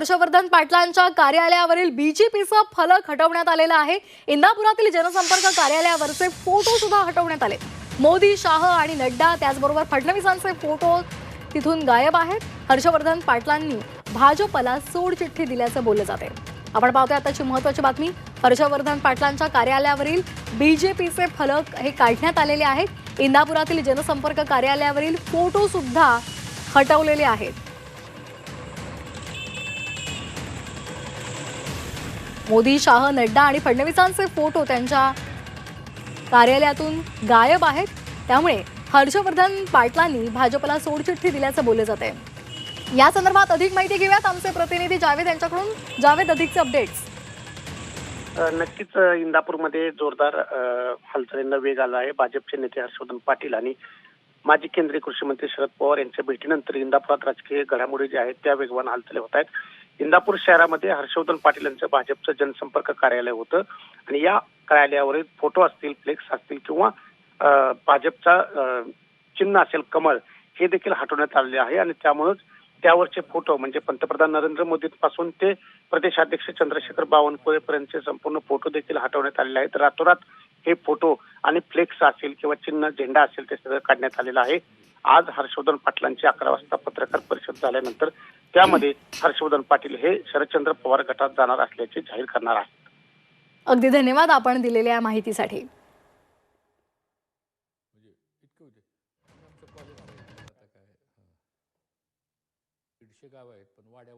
हर्षवर्धन पाटलांच्या कार्यालयावरील बीजेपीचा फलक हटवण्यात आलेला आहे. इंदापुरातील जनसंपर्क कार्यालयावरचे फोटो सुद्धा हटवण्यात आले. मोदी शाह आणि नड्डा त्याचबरोबर फडणवीसांचे फोटो तिथून गायब आहेत. हर्षवर्धन पाटलांनी भाजपला सोडचिठ्ठी दिल्याचं बोललं जाते आपण पाहतोय आताची महत्वाची बातमी. हर्षवर्धन पाटलांच्या कार्यालयावरील बीजेपीचे फलक हे काढण्यात आलेले आहेत. इंदापुरातील जनसंपर्क कार्यालयावरील फोटो सुद्धा हटवलेले आहेत. मोदी शाह नड्डा आणि फडणवीसांचे फोटो त्यांच्या कार्यालयातून गायब आहेत. त्यामुळे हर्षवर्धन पाटलांनी भाजपला सोडचिठ्ठी दिल्याचं बोललं जात आहे या संदर्भात अधिक माहिती घेऊयात आमचे प्रतिनिधी जावेद यांच्याकडून. जावेद अधिकचे अपडेट्स नक्कीच इंदापूरमध्ये जोरदार हालचालींना वेग आला आहे. भाजपचे नेते हर्षवर्धन पाटील आणि माजी केंद्रीय कृषी मंत्री शरद पवार यांच्या भेटीनंतर इंदापुरात राजकीय घडामोडी ज्या आहेत त्या वेगवान हालचाली होत आहेत. इंदापूर शहरामध्ये हर्षवर्धन पाटील यांचं भाजपचं जनसंपर्क कार्यालय होतं. आणि या कार्यालयावरील फोटो असतील फ्लेक्स असतील किंवा भाजपचा चिन्ह असेल कमळ हे देखील हटवण्यात आलेले आहे. आणि त्यामुळेच त्यावरचे फोटो म्हणजे पंतप्रधान नरेंद्र मोदी पासून ते प्रदेशाध्यक्ष चंद्रशेखर बावनकुळे पर्यंतचे संपूर्ण फोटो देखील हटवण्यात आलेले आहेत. रातोरात हे फोटो आणि फ्लेक्स असेल किंवा चिन्ह झेंडा असेल ते सगळं काढण्यात आलेलं आहे आज हर्षवर्धन पाटलांची अकरा वाजता पत्रकार परिषद झाल्यानंतर त्यामध्ये हर्षवर्धन पाटील हे शरदचंद्र पवार गटात जाणार असल्याचे जाहीर करणार आहेत अगदी धन्यवाद आपण दिलेल्या माहितीसाठी म्हणजे हां. दीडशे गाव आहेत पण वाड्या